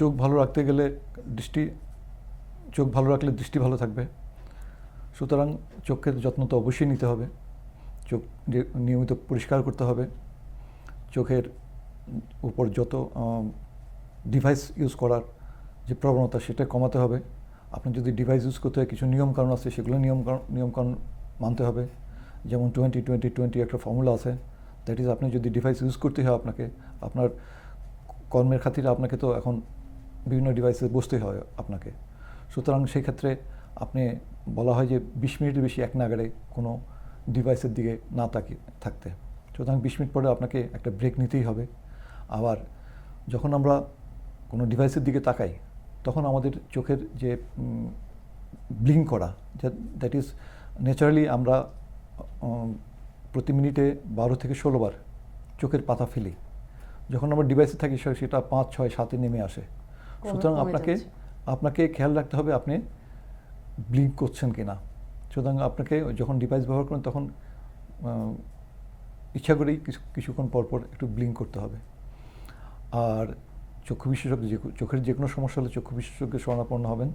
চোখ ভালো রাখতে গেলে দৃষ্টি, চোখ ভালো রাখলে দৃষ্টি ভালো থাকবে। সুতরাং চোখের যত্ন তো অবশ্যই নিতে হবে। চোখ নিয়মিত পরিষ্কার করতে হবে। চোখের উপর যত ডিভাইস ইউজ করার যে প্রবণতা সেটা কমাতে হবে। আপনি যদি ডিভাইস ইউজ করতে হয়, কিছু নিয়মকানুন আছে, সেগুলো নিয়ম, নিয়মকানুন মানতে হবে। যেমন টোয়েন্টি টোয়েন্টি টোয়েন্টি একটা ফর্মুলা আছে। দ্যাট ইজ আপনি যদি ডিভাইস ইউজ করতে হয় আপনাকে, আপনার কর্মের খাতিরে আপনাকে তো এখন বিভিন্ন ডিভাইসে বসতে হয় আপনাকে। সুতরাং সেই ক্ষেত্রে আপনি বলা হয় যে বিশ মিনিটের বেশি এক নাগারে কোনো ডিভাইসের দিকে না তাকিয়ে থাকতে। সুতরাং বিশ মিনিট পরে আপনাকে একটা ব্রেক নিতেই হবে। আবার যখন আমরা কোনো ডিভাইসের দিকে তাকাই, তখন আমাদের চোখের যে ব্লিঙ্ক করা দ্যাট ইজ ন্যাচারালি আমরা প্রতি মিনিটে বারো থেকে ষোলো বার চোখের পাতা ফেলি। যখন আমরা ডিভাইসে থাকি সেটা পাঁচ, ছয়, সাতে নেমে আসে। সুতরাং আপনাকে আপনাকে খেয়াল রাখতে হবে আপনি ব্লিঙ্ক করছেন কি না সুতরাং আপনাকে যখন ডিভাইস ব্যবহার করেন তখন ইচ্ছা করেই কিছু কিছুক্ষণ পরপর পর একটু ব্লিঙ্ক করতে হবে। আর চক্ষু বিশেষজ্ঞ যে চোখের যে কোনো সমস্যা হলে চক্ষু বিশেষজ্ঞের শরণাপন্ন হবেন।